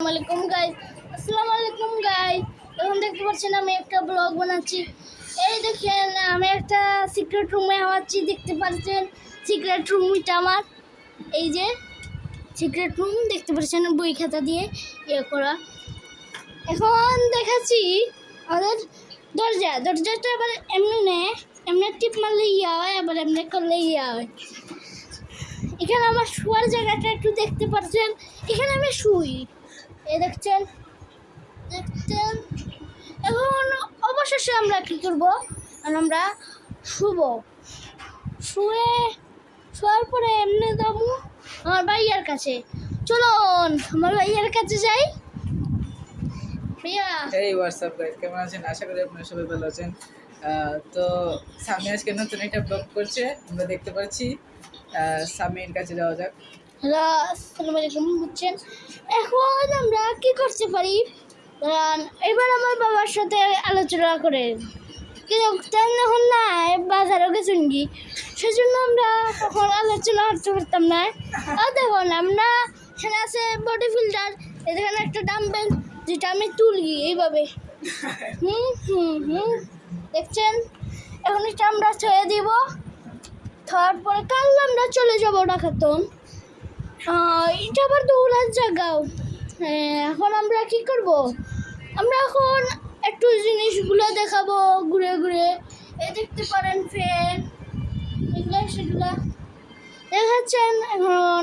আসসালামু আলাইকুম গাইস আসসালামু আলাইকুম গাইস এখন দেখতে পাচ্ছেন, আমি একটা ব্লগ বানাচ্ছি। এই দেখেন, আমি একটা সিক্রেট রুমে হওয়াচ্ছি দেখতে পাচ্ছেন? সিক্রেট রুমটা আমার। এই যে সিক্রেট রুম দেখতে পাচ্ছেন, বই খাতা দিয়ে ইয়ে করা। এখন দেখাচ্ছি আমাদের দরজা। দরজাটা এবার এমনি নেয় এমনি টিপ মারলে ইয়া হয়, আবার এমনি করলে ইয়া হয়। এখানে আমার শোয়ার জায়গাটা একটু দেখতে পাচ্ছেন। এখানে আমি শুই। এ দেখছেন? দেখছেন? এখন অবশেষে আমরা কী করব? আমরা শুব। শুয়ে শোয়ার পরে এমনি যাব আমার ভাইয়ার কাছে। চলুন আমার ভাইয়ার কাছে যাই। ভাইয়া। এই হোয়াটসঅ্যাপ গাইজ কেমন আছেন? আশা করি আপনারা সবাই ভালো আছেন। তো সামি আজকে নতুন একটা ব্লগ করছে আমরা দেখতে পাচ্ছি। সামির কাছে যাওয়া যাক। হ্যালো আসসালামু আলাইকুম বুঝছেন? এখন করতে পারি। এবার আমার বাবার সাথে আলোচনা করে। কিন্তু তেমন এখন না বাজারও গেছেন কি? সেজন্য আমরা তখন আলোচনা করতে পারতাম না। আর দেখুন, আমরা এখানে আছে বডি ফিল্টার এখানে একটা ডাম্বেল যেটা আমি তুলি এইভাবে। হুম হুম হুম, দেখছেন? এখন এটা আমরা ছেড়ে দিব। তারপরে কাল আমরা চলে যাব ডাকাতন। এটা আবার দৌড়ার জায়গাও। আমরা কি করব? আমরা এখন একটু জিনিসগুলো দেখাবো ঘুরে ঘুরে। এ দেখতে পারেন ফ্যান এগুলো সেগুলা। দেখাচ্ছেন এখন।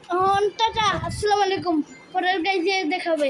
এখন টাটা আসসালামু আলাইকুম। পরের গাইজে দেখাবে।